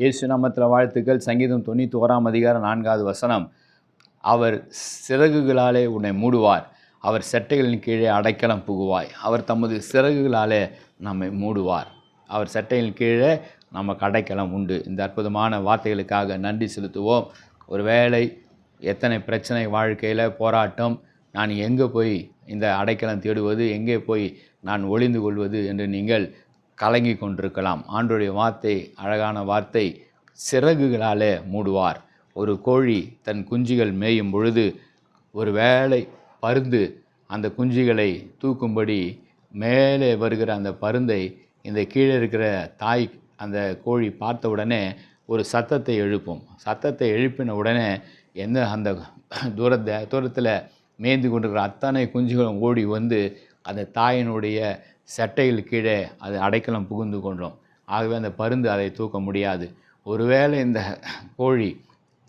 இயேசு நாமத்தில் வாழ்த்துக்கள். சங்கீதம் தொண்ணூற்றி ஓராம் அதிகாரம் நான்காவது வசனம். அவர் சிறகுகளாலே உன்னை மூடுவார். அவர் செட்டைகளின் கீழே அடைக்கலம் புகுவாய். அவர் தமது சிறகுகளாலே நம்மை மூடுவார். அவர் செட்டைகளின் கீழே நமக்கு அடைக்கலம் உண்டு. இந்த அற்புதமான வார்த்தைகளுக்காக நன்றி செலுத்துவோம். ஒரு வேளை எத்தனை பிரச்சனை வாழ்க்கையில் போராட்டம் நான் எங்கே போய் இந்த அடைக்கலம் தேடுவது எங்கே போய் நான் ஒளிந்து கொள்வது என்று நீங்கள் கலங்கி கொண்டிருக்கலாம் ஆண்டுடைய வார்த்தை அழகான வார்த்தை சிறகுகளாலே மூடுவார். ஒரு கோழி தன் குஞ்சுகள் மேயும் பொழுது ஒரு வேளை பருந்து அந்த குஞ்சுகளை தூக்கும்படி மேலே வருகிற அந்த பருந்தை இந்த கீழே இருக்கிற தாய் அந்த கோழி பார்த்த உடனே ஒரு சத்தத்தை எழுப்பும். சத்தத்தை எழுப்பின உடனே எந்த அந்த தூரத்தை தூரத்தில் மேய்ந்து கொண்டிருக்கிற அத்தனை குஞ்சுகளும் ஓடி வந்து அந்த தாயினுடைய சட்டையில் கீழே அது அடைக்கலம் புகுந்து கொண்டோம். ஆகவே அந்த பருந்து அதை தூக்க முடியாது. ஒருவேளை இந்த கோழி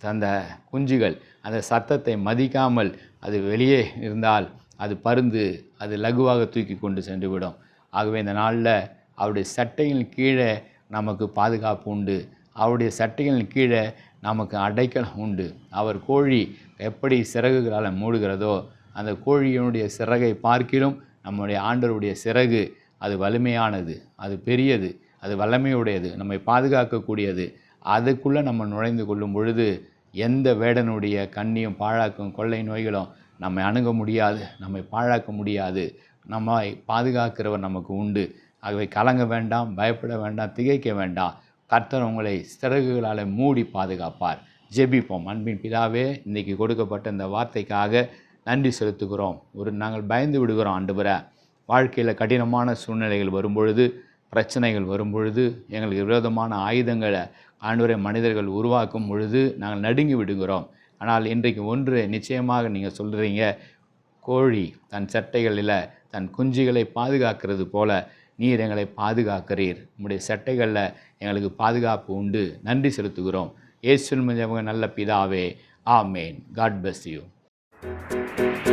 அந்த குஞ்சுகள் அந்த சத்தத்தை மதிக்காமல் அது வெளியே இருந்தால் அது பருந்து அது லகுவாக தூக்கி கொண்டு சென்று விடும் ஆகவே இந்த நாளில் அவருடைய சட்டையின் கீழே நமக்கு பாதுகாப்பு உண்டு. அவருடைய சட்டைகளின் கீழே நமக்கு அடைக்கலம் உண்டு. அவர் கோழி எப்படி சிறகுகளால் மூடுகிறதோ அந்த கோழியினுடைய சிறகை பார்க்கிலும் நம்முடைய ஆண்டருடைய சிறகு அது வலிமையானது அது பெரியது அது வல்லமையுடையது நம்மை பாதுகாக்கக்கூடியது. அதுக்குள்ளே நம்ம நுழைந்து கொள்ளும் பொழுது எந்த வேடனுடைய கண்ணியும் பாழாக்கும் கொள்ளை நோய்களும் நம்மை அணுக முடியாது நம்மை பாழாக்க முடியாது. நம்மை பாதுகாக்கிறவர் நமக்கு உண்டு. ஆகவே கலங்க வேண்டாம் பயப்பட வேண்டாம் திகைக்க வேண்டாம். கர்த்தர் உங்களை சிறகுகளால் மூடி பாதுகாப்பார். ஜெபிப்போம். அன்பின் பிதாவே இன்றைக்கி கொடுக்கப்பட்ட இந்த வார்த்தைக்காக நன்றி செலுத்துகிறோம். ஒரு நாங்கள் பயந்து விடுகிறோம் ஆண்டவரை. வாழ்க்கையில் கடினமான சூழ்நிலைகள் வரும்பொழுது பிரச்சனைகள் வரும்பொழுது எங்களுக்கு விரோதமான ஆயுதங்களை ஆண்டவரை மனிதர்கள் உருவாக்கும் பொழுது நாங்கள் நடுங்கி விடுகிறோம். ஆனால் இன்றைக்கு ஒன்று நிச்சயமாக நீங்கள் சொல்கிறீங்க கோழி தன் சட்டைகளில் தன் குஞ்சுகளை பாதுகாக்கிறது போல நீர் எங்களை பாதுகாக்கிறீர். உங்களுடைய சட்டைகளில் எங்களுக்கு பாதுகாப்பு உண்டு. நன்றி செலுத்துகிறோம். இயேசுவின் நல்ல பிதாவே. ஆமேன். God bless you Thank you.